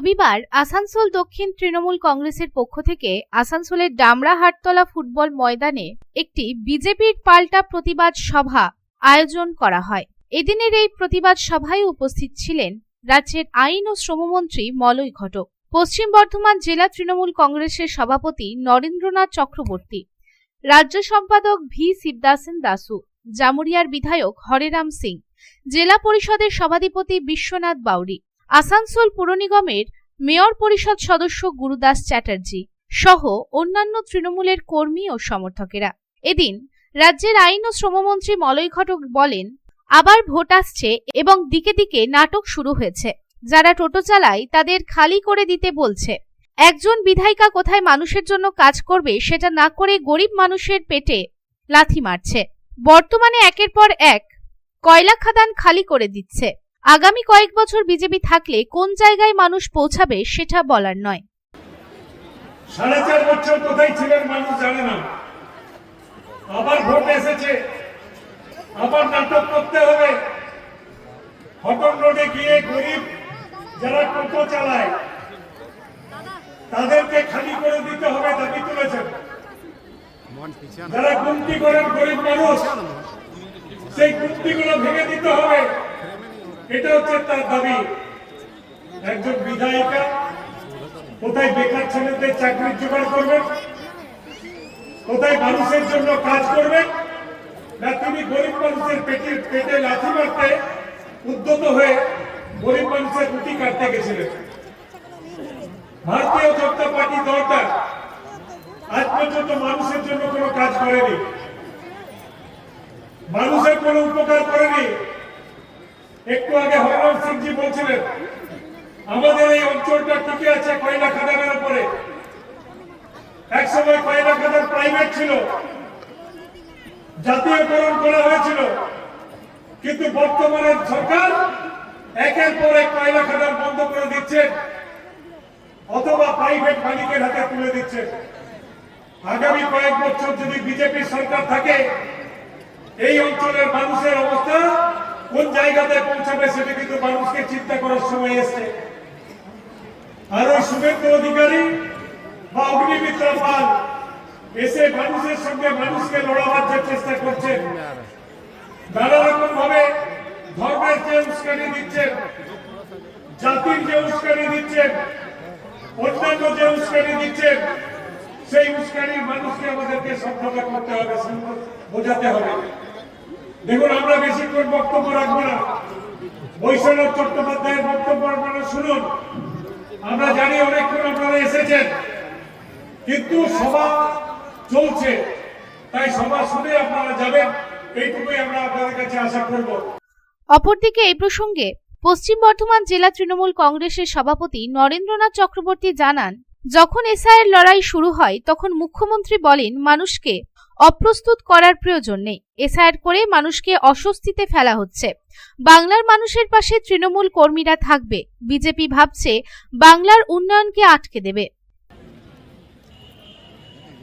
রবিবার আসানসোল দক্ষিণ তৃণমূল কংগ্রেসের পক্ষ থেকে আসানসোলের ডামরা হাটতলা ফুটবল ময়দানে একটি বিজেপির পাল্টা প্রতিবাদ সভা আয়োজন করা হয়। এদিনের এই প্রতিবাদ সভায় উপস্থিত ছিলেন রাজ্যের আইন ও শ্রমমন্ত্রী মলয় ঘটক। পশ্চিম বর্ধমান জেলা তৃণমূল কংগ্রেসের সভাপতি নরেন্দ্রনাথ চক্রবর্তী, রাজ্য সম্পাদক ভি শিবদাসেন দাসু, জামুরিয়ার বিধায়ক হরেরাম সিং, জেলা পরিষদের সভাধিপতি বিশ্বনাথ বাউরি, আসানসোল পুর নিগমের মেয়র পরিষদ সদস্য গুরুদাস চ্যাটার্জি সহ অন্যান্য তৃণমূলের কর্মী ও সমর্থকেরা। এদিন রাজ্যের আইন ও শ্রমমন্ত্রী মলয় ঘটক বলেন, আবার ভোট আসছে এবং দিকে দিকে নাটক শুরু হয়েছে। যারা টোটো চালায় তাদের খালি করে দিতে বলছে। একজন বিধায়িকা কোথায় মানুষের জন্য কাজ করবে সেটা না করে গরিব মানুষের পেটে লাথি মারছে। বর্তমানে একের পর এক কয়লা খাদান খালি করে দিচ্ছে। আগামী কয়েক বছর বিজেপি থাকলে কোন জায়গায় মানুষ পৌঁছাবে সেটা বলার নয়। সাড়ে চার বছর কোথায় ছিলেন মানুষ জানে না। আবার ভোট এসেছে। আবার নাটক করতে হবে। হটন রোডে গিয়ে গরিব যারা টোটো চালায়, তাদেরকে খালি করে দিতে হবে দাবি তুলেছেন। যারা গুমটি করেন গরিব মানুষ, সেই গুমটিগুলো ভেঙে দিতে হবে। এটা হচ্ছে তার দাবি। একজন বিধায়িকা কোথায় বেকার ছেলেদের চাকরির জোগাড় করবেন কোথায় মানুষের জন্য কাজ করবেন না তিনি গরিব মানুষের পেটে পেটে লাথি মারতে উদ্যত হয়ে গরিব মানুষের রুটি কাটতে গেছিলেন। ভারতীয় জনতা পার্টি দলটা আজ পর্যন্ত মানুষের জন্য কোনো কাজ করেনি। মানুষের কোনো উপকার করেনি। একটু আগে হররাম সিংজি বলছিলেন, আমাদের এই অঞ্চলটা টিকে আছে কয়লা খাদানের উপরে। এক সময় কয়লা খাদান প্রাইভেট ছিল, জাতীয়করণ করা হয়েছিল, কিন্তু বর্তমানে সরকার একের পর এক কয়লা খাদান বন্ধ করে দিচ্ছে অথবা প্রাইভেট মালিকের হাতে তুলে দিচ্ছে আগামী কয়েক বছর যদি বিজেপি সরকার থাকে, এই অঞ্চলের মানুষের অবস্থা কোন জায়গাতে পৌঁছাবে সেটা কিন্তু মানুষকে চিন্তা করার সময় এসছে। আর ওই শুভেন্দু অধিকারী বা অগ্নিমিত্র পাল এসে মানুষের সঙ্গে মানুষকে লড়াবার যে চেষ্টা করছেন নানা রকম ভাবে ধর্মের যে উস্কানি দিচ্ছেন জাতির যে উস্কানি দিচ্ছেন অন্যান্য যে উস্কানি দিচ্ছেন সেই উস্কানির মানুষকে আমাদেরকে সভ্যতা করতে হবে, বোঝাতে হবে। দেখুন, আমরা বেশিক্ষণ বক্তব্য রাখব না। বৈশ্বনাথ চট্টোপাধ্যায়ের বক্তব্য আপনারা শুনুন। আমরা জানি অনেকক্ষণ আপনারা এসেছেন, কিন্তু সভা চলছে। তাই সভা শুনে আপনারা যাবেন। এইটুকুই আমরা আপনাদের কাছে আশা করব। অপরদিকে এই প্রসঙ্গে পশ্চিম বর্ধমান জেলা তৃণমূল কংগ্রেসের সভাপতি নরেন্দ্রনাথ চক্রবর্তী জানান, যখন এসআইয়ের লড়াই শুরু হয়, তখন মুখ্যমন্ত্রী বলেন, মানুষকে অপ্রস্তুত করার প্রয়োজন নেই। এসআইআর করে মানুষকে অস্বস্তিতে ফেলা হচ্ছে। বাংলার মানুষের পাশে তৃণমূল কর্মীরা থাকবে। বিজেপি ভাবছে বাংলার উন্নয়নকে আটকে দেবে।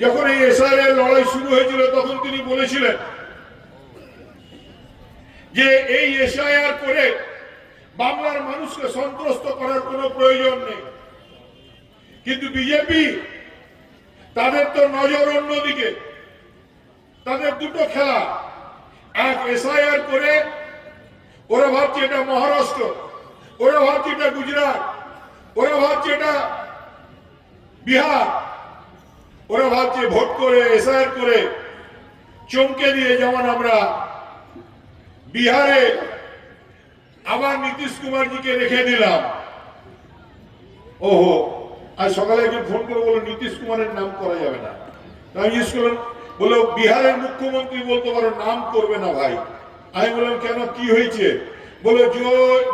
যখন এই এসআইআর লড়াই শুরু হয়েছিল, তখন তিনি বলেছিলেন যে এই এসআইআর করে বাংলার মানুষকে সন্ত্রস্ত করার কোনো প্রয়োজন নেই। কিন্তু বিজেপি তাদের তো নজর অন্যদিকে। তাদের দুটো খেলা। এক এসআইআর করে, ওরা ভাবছে এটা মহারাষ্ট্র, ওরা ভাবছে এটা গুজরাট, ওরা ভাবছে এটা বিহার, ওরা ভাবছে ভোট করে এসআইআর করে চমকে দিয়ে যেমন আমরা বিহারে আবার নীতিশ কুমারজিকে রেখে দিলাম। ওহো, আর সকালে একজন ফোন করে বলল, নীতিশ কুমারের নাম করা যাবে না। আমি জিজ্ঞেস করলাম বললো বিহারের মুখ্যমন্ত্রী বলতে পারো নাম করবে না ভাই আমি বললাম কেন কি হয়েছে बोलो जो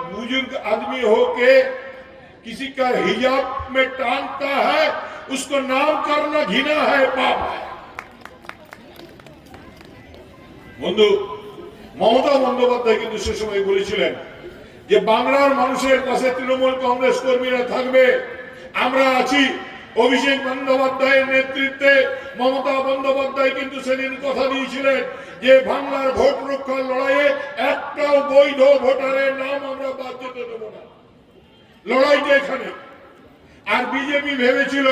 बुजुर्ग आदमी हो के किसी का हिजाब में टांगता है उसको नाम करना घिना है पाप है বন্ধু মমতা বন্দ্যোপাধ্যায় কিন্তু সে সময় বলেছিলেন যে বাংলার মানুষের পাশে তৃণমূল কংগ্রেস কর্মীরা থাকবে আমরা আছি অভিষেক বন্দ্যোপাধ্যায়ের নেতৃত্বে মমতা বন্দ্যোপাধ্যায় কিন্তু সেদিন কথা দিয়েছিলেন যে বাংলার ভোট রক্ষার লড়াইয়ে একটাও বৈধ ভোটারের নাম আমরা বাদ যেতে দেব না। লড়াইটা এখানে। আর বিজেপি ভেবেছিল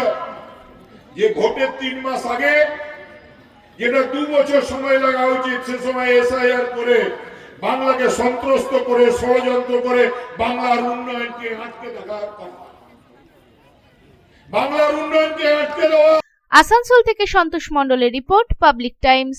যে ভোটের তিন মাস আগে যেটা দু বছর সময় লাগা উচিত, সে সময় এসআইআর করে বাংলাকে সন্ত্রস্ত করে, ষড়যন্ত্র করে বাংলার উন্নয়নকে আটকে কথা। বাংলার উন্নয়নকে আটকে দেওয়া। আসানসোল থেকে সন্তোষ মন্ডলের রিপোর্ট পাবলিক টাইমস।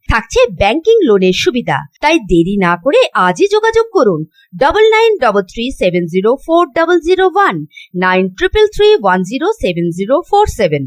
থাকছে ব্যাংকিং লোনের সুবিধা। তাই দেরি না করে আজই যোগাযোগ করুন double nine double three seven zero four double zero one nine triple three one zero seven zero four seven